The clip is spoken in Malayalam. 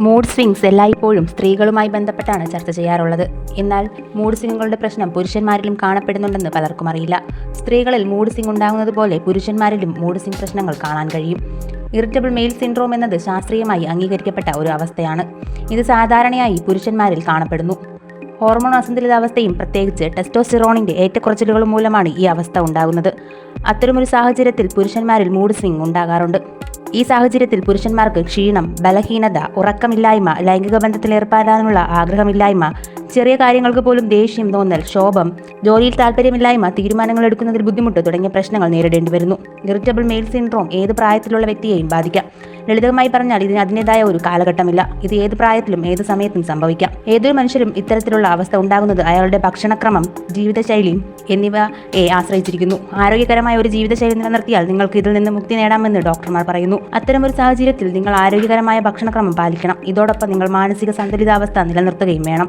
മൂഡ് സ്വിങ്സ് എല്ലായ്പ്പോഴും സ്ത്രീകളുമായി ബന്ധപ്പെട്ടാണ് ചർച്ച ചെയ്യാറുള്ളത്. എന്നാൽ മൂഡ് സ്വിങ്ങുകളുടെ പ്രശ്നം പുരുഷന്മാരിലും കാണപ്പെടുന്നുണ്ടെന്ന് പലർക്കും അറിയില്ല. സ്ത്രീകളിൽ മൂഡ് സ്വിങ് ഉണ്ടാകുന്നത് പോലെ പുരുഷന്മാരിലും മൂഡ് സ്വിങ് പ്രശ്നങ്ങൾ കാണാൻ കഴിയും. ഇറിറ്റബിൾ മെയിൽ സിൻഡ്രോം എന്നത് ശാസ്ത്രീയമായി അംഗീകരിക്കപ്പെട്ട ഒരു അവസ്ഥയാണ്. ഇത് സാധാരണയായി പുരുഷന്മാരിൽ കാണപ്പെടുന്നു. ഹോർമോൺ അസന്തുലിതാവസ്ഥയും പ്രത്യേകിച്ച് ടെസ്റ്റോസ്റ്റിറോണിന്റെ ഏറ്റക്കുറച്ചിലുകളും മൂലമാണ് ഈ അവസ്ഥ ഉണ്ടാകുന്നത്. അത്തരമൊരു സാഹചര്യത്തിൽ പുരുഷന്മാരിൽ മൂഡ് സ്വിംഗ് ഉണ്ടാകാറുണ്ട്. ഈ സാഹചര്യത്തിൽ പുരുഷന്മാർക്ക് ക്ഷീണം ബലഹീനത ഉറക്കമില്ലായ്മ ലൈംഗിക ബന്ധത്തിലേർപ്പെടാനുള്ള ആഗ്രഹമില്ലായ്മ ചെറിയ കാര്യങ്ങൾക്ക് പോലും ദേഷ്യം തോന്നൽ ക്ഷോഭം ജോലിയിൽ താല്പര്യമില്ലായ്മ തീരുമാനങ്ങൾ എടുക്കുന്നതിൽ ബുദ്ധിമുട്ട് തുടങ്ങിയ പ്രശ്നങ്ങൾ നേരിടേണ്ടി വരുന്നു. ഇറിറ്റബിൾ മെയിൽ സിൻഡ്രോം ഏത് പ്രായത്തിലുള്ള വ്യക്തിയെയും ബാധിക്കാം. ലളിതമായി പറഞ്ഞാൽ ഇതിന് അതിന്റെതായ ഒരു കാലഘട്ടമില്ല. ഇത് ഏത് പ്രായത്തിലും ഏത് സമയത്തും സംഭവിക്കാം. ഏതൊരു മനുഷ്യരും ഇത്തരത്തിലുള്ള അവസ്ഥ ഉണ്ടാകുന്നത് അയാളുടെ ഭക്ഷണക്രമം ജീവിതശൈലി എന്നിവയെ ആശ്രയിച്ചിരിക്കുന്നു. ആരോഗ്യകരമായ ഒരു ജീവിതശൈലി നിലനിർത്തിയാൽ നിങ്ങൾക്ക് ഇതിൽ നിന്ന് മുക്തി നേടാമെന്ന് ഡോക്ടർമാർ പറയുന്നു. അത്തരം ഒരു സാഹചര്യത്തിൽ നിങ്ങൾ ആരോഗ്യകരമായ ഭക്ഷണക്രമം പാലിക്കണം. ഇതോടൊപ്പം നിങ്ങൾ മാനസിക സന്തുലിതാവസ്ഥ നിലനിർത്തുകയും വേണം.